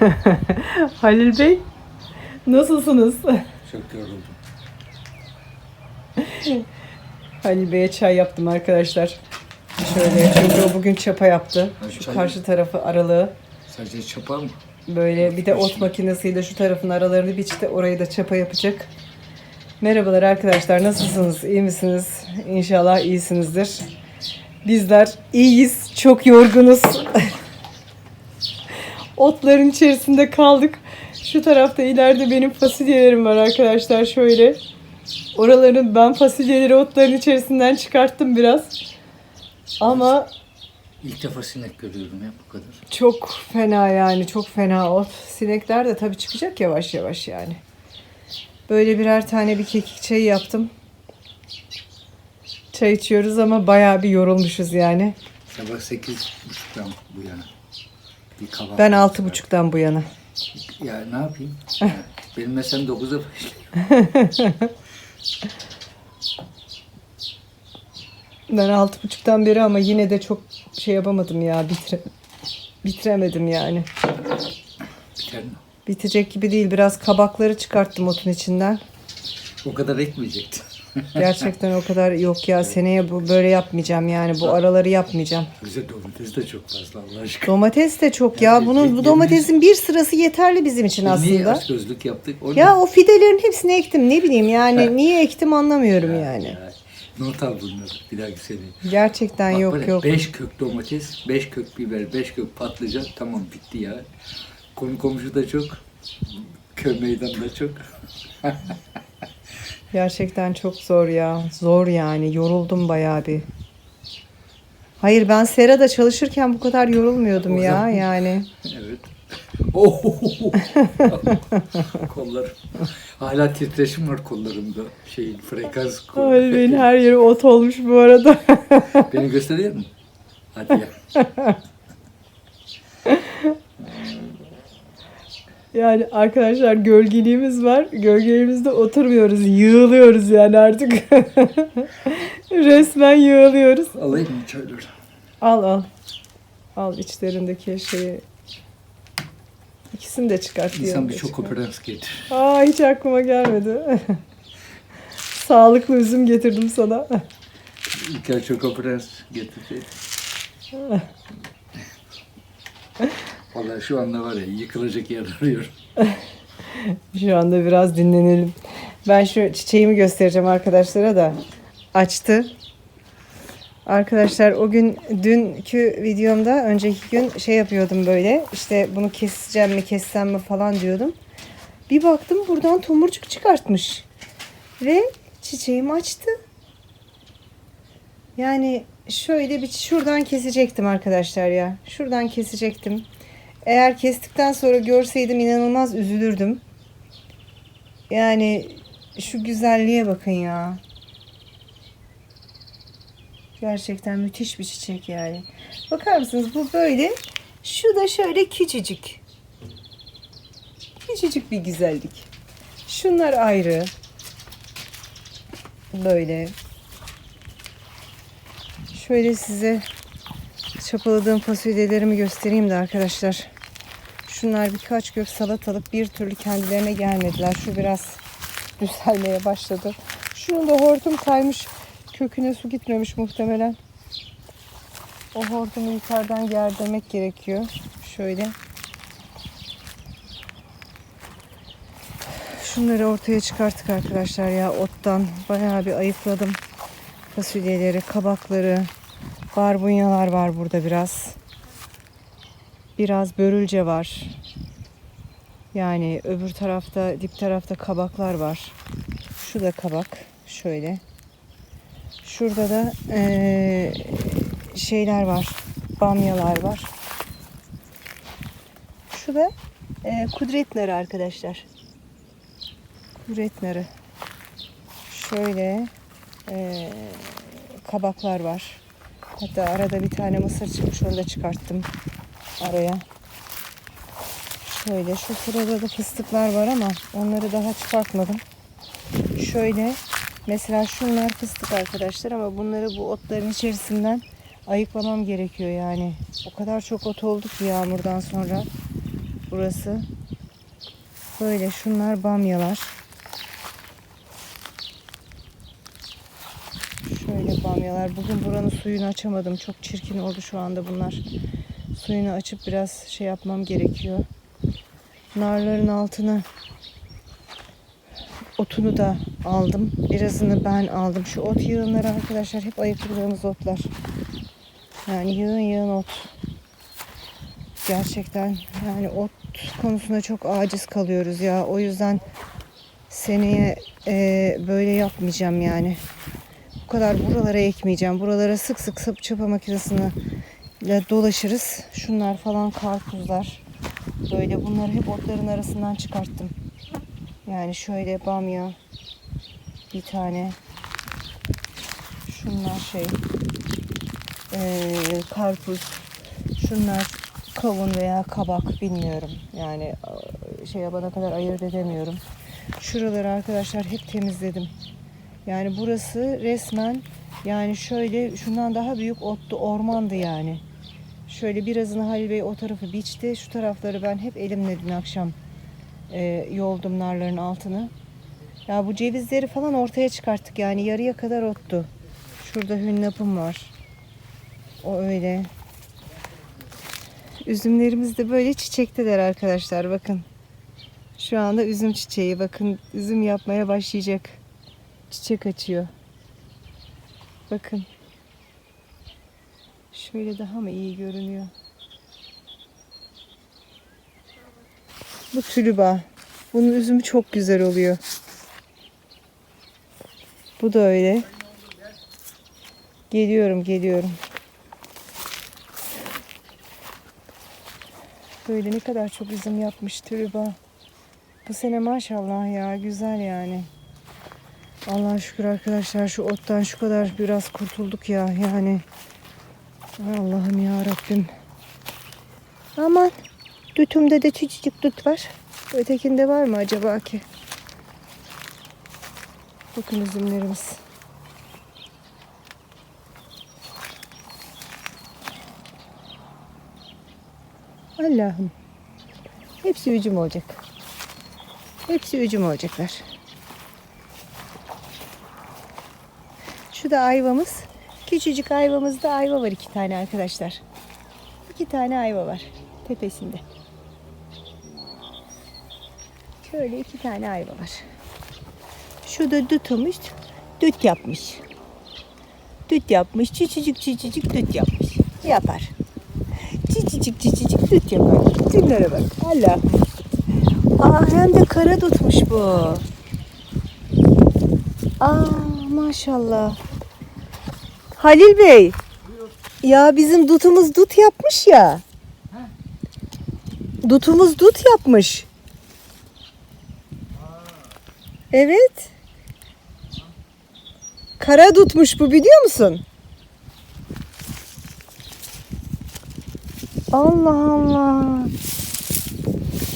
Halil Bey, nasılsınız? Çok yoruldum. Halil Bey'e çay yaptım arkadaşlar. Şöyle çünkü o bugün çapa yaptı. Ha, Şu çay- karşı tarafı aralığı. Sadece çapa mı? Böyle bir de ot makinesiyle şu tarafın aralarını biçti. Orayı da çapa yapacak. Merhabalar arkadaşlar. Nasılsınız? İyi misiniz? İnşallah iyisinizdir. Bizler iyiyiz. Çok yorgunuz. Otların içerisinde kaldık. Şu tarafta ileride benim fasulyelerim var arkadaşlar. Şöyle. Oraların ben fasulyeleri otların içerisinden çıkarttım biraz. Ama İlk defa sinek görüyorum ya bu kadar. çok fena yani çok fena ot. Sinekler de tabii çıkacak yavaş yavaş yani. Böyle birer tane bir kekik çayı yaptım. Çay içiyoruz ama bayağı bir yorulmuşuz yani. Sabah sekiz buçuktan bu yana. Bir kahvaltı. Ben altı buçuktan bu yana. Ya ne yapayım? Ya, Benim mesem dokuzda başlıyor. Ben altı buçuktan beri ama yine de çok şey yapamadım ya bitire, bitiremedim yani. Biter mi? Bitecek gibi değil biraz kabakları çıkarttım otun içinden. O kadar ekmeyecekti. Gerçekten o kadar yok ya seneye bu böyle yapmayacağım yani bu araları yapmayacağım. Bize domates de çok fazla Allah aşkına. Domates de çok ya. Bunun bu domatesin bir sırası yeterli bizim için Niye aslında. yaptık? O ne? Ya o fidelerin hepsini ektim. Ne bileyim yani niye ektim anlamıyorum yani. Ya, Not al bunları bir dahaki sene. Gerçekten Bak yok yok. Beş kök domates, beş kök biber, beş kök patlıcan tamam bitti ya. Konu komşu da çok. Köy meydan da çok. Gerçekten çok zor ya. Zor yani. Yoruldum bayağı bir. Hayır ben Sera'da çalışırken bu kadar yorulmuyordum ya yani. Evet. Oh! Kollarım. Hala titreşim var kollarımda. Şeyin frekans. Ay benim her yeri ot olmuş bu arada. Beni gösteriyor mu? Hadi ya. Yani arkadaşlar gölgeliğimiz var. Gölgeliğimizde oturmuyoruz. Yığılıyoruz yani artık. Resmen yığılıyoruz. Alayım mı çayları? Al al. Al içlerindeki şeyi. İkisini de çıkart. İnsan diğerini bir de çok çıkart. operans getir. Aa hiç aklıma gelmedi. Sağlıklı üzüm getirdim sana. İlker çok operans getirseydi. Vallahi şu anda var ya yıkılacak yer arıyorum. Şu anda biraz dinlenelim. Ben şu çiçeğimi göstereceğim arkadaşlara da. Açtı. Arkadaşlar o gün dünkü videomda önceki gün şey yapıyordum böyle. İşte bunu keseceğim mi kessem mi falan diyordum. Bir baktım buradan tomurcuk çıkartmış. Ve çiçeğim açtı. Yani şöyle bir şuradan kesecektim arkadaşlar ya. Şuradan kesecektim. Eğer kestikten sonra görseydim inanılmaz üzülürdüm. Yani şu güzelliğe bakın ya. Gerçekten müthiş bir çiçek yani. Bakar mısınız bu böyle. Şu da şöyle küçücük. Küçücük bir güzellik. Şunlar ayrı. Böyle. Şöyle size çapaladığım fasulyelerimi göstereyim de arkadaşlar. Şunlar birkaç gök salatalık bir türlü kendilerine gelmediler. Şu biraz düzelmeye başladı. Şunun da hortum kaymış. Köküne su gitmemiş muhtemelen. O hortumu yukarıdan gerdirmek gerekiyor. Şöyle. Şunları ortaya çıkarttık arkadaşlar ya ottan. Bayağı bir ayıkladım. Fasulyeleri, kabakları, barbunyalar var burada biraz. Biraz börülce var. Yani öbür tarafta, dip tarafta kabaklar var. Şu da kabak. Şöyle. Şurada da eee, şeyler var. Bamyalar var. Şu da eee, kudret narı arkadaşlar. Kudret narı. Şöyle eee, kabaklar var. Hatta arada bir tane mısır çıkmış onu da çıkarttım araya. Şöyle şu sırada da fıstıklar var ama onları daha çıkartmadım. Şöyle mesela şunlar fıstık arkadaşlar ama bunları bu otların içerisinden ayıklamam gerekiyor yani. O kadar çok ot oldu ki yağmurdan sonra. burası. Böyle şunlar bamyalar. Şöyle bamyalar. Bugün buranın suyunu açamadım. Çok çirkin oldu şu anda bunlar. Suyunu açıp biraz şey yapmam gerekiyor. Narların altını otunu da aldım. Birazını ben aldım. Şu ot yığınları arkadaşlar hep ayıkladığımız otlar. Yani yığın yığın ot. Gerçekten yani ot konusunda çok aciz kalıyoruz ya. O yüzden seneye e, böyle yapmayacağım yani. Bu kadar buralara ekmeyeceğim. Buralara sık sık sap çapa makinesine ile dolaşırız. Şunlar falan karpuzlar. Böyle bunları hep otların arasından çıkarttım. Yani şöyle bamya bir tane şunlar şey eee, karpuz şunlar kavun veya kabak bilmiyorum. Yani e, şey yapana kadar ayırt edemiyorum. Şuraları arkadaşlar hep temizledim. Yani burası resmen yani şöyle şundan daha büyük ottu ormandı yani. Şöyle birazını Halil Bey o tarafı biçti. Şu tarafları ben hep elimle dün akşam e, yoldum narların altını. Ya bu cevizleri falan ortaya çıkarttık yani yarıya kadar ottu. Şurada hünnapım var. O öyle. Üzümlerimiz de böyle çiçekteler arkadaşlar bakın. Şu anda üzüm çiçeği bakın üzüm yapmaya başlayacak. Çiçek açıyor. Bakın. Şöyle daha mı iyi görünüyor? Bu tülüba. Bunun üzümü çok güzel oluyor. Bu da öyle. Geliyorum, geliyorum. Böyle ne kadar çok üzüm yapmış tülüba. Bu sene maşallah ya güzel yani. Allah'a şükür arkadaşlar şu ottan şu kadar biraz kurtulduk ya yani. Allah'ım ya Rabbim. Aman dütümde de küçücük dut var. Ötekinde var mı acaba ki? Bakın üzümlerimiz. Allah'ım. Hepsi üzüm olacak. Hepsi üzüm olacaklar. Şu da ayvamız. Küçücük ayvamızda ayva var iki tane arkadaşlar. İki tane ayva var tepesinde. Şöyle iki tane ayva var. Şu da dütümüz. Düt yapmış. Düt yapmış. Çiçicik çiçicik düt yapmış. Yapar. Çiçicik çiçicik düt yapar. Dütlere bak. Allah. Aa hem de kara tutmuş bu. Aa maşallah. Halil Bey. Ya bizim dutumuz dut yapmış ya. Dutumuz dut yapmış. Evet. Kara dutmuş bu biliyor musun? Allah Allah.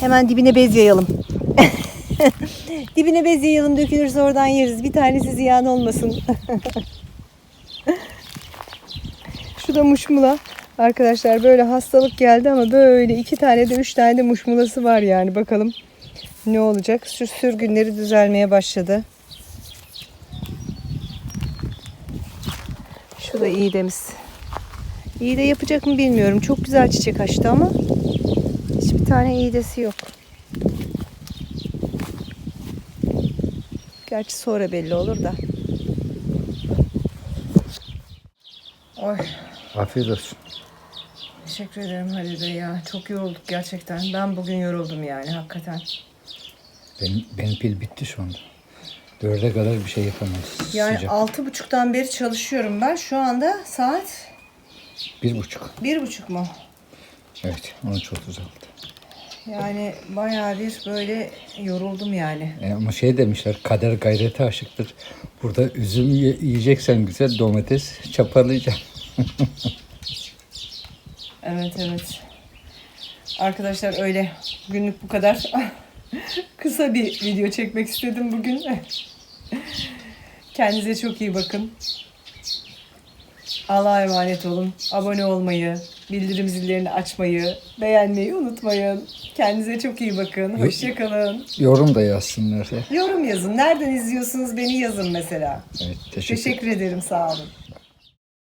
Hemen dibine bez yayalım. dibine bez yayalım dökülürse oradan yeriz. Bir tanesi ziyan olmasın. Şu da muşmula. Arkadaşlar böyle hastalık geldi ama böyle iki tane de üç tane de muşmulası var yani bakalım ne olacak. Şu sürgünleri düzelmeye başladı. Şu da iğdemiz. İğde yapacak mı bilmiyorum. Çok güzel çiçek açtı ama hiçbir tane iğdesi yok. Gerçi sonra belli olur da. Oy. Afiyet olsun. Teşekkür ederim Halil Bey ya. Çok yorulduk gerçekten. Ben bugün yoruldum yani hakikaten. Benim, benim pil bitti şu anda. Dörde kadar bir şey yapamayız. Yani Sıcak. altı buçuktan beri çalışıyorum ben. Şu anda saat Bir buçuk. bir buçuk mu? Evet. 13.36. Yani bayağı bir böyle yoruldum yani. E, ama şey demişler kader gayrete aşıktır. Burada üzüm ye- yiyeceksen güzel domates çapalayacaksın. Evet evet. Arkadaşlar öyle günlük bu kadar. Kısa bir video çekmek istedim bugün. Kendinize çok iyi bakın. Allah'a emanet olun. Abone olmayı, bildirim zillerini açmayı, beğenmeyi unutmayın. Kendinize çok iyi bakın. Hoşçakalın. Yorum da yazsınlar. ya. Yorum yazın. Nereden izliyorsunuz beni yazın mesela. Evet, teşekkür Teşekkür ederim. Sağ olun.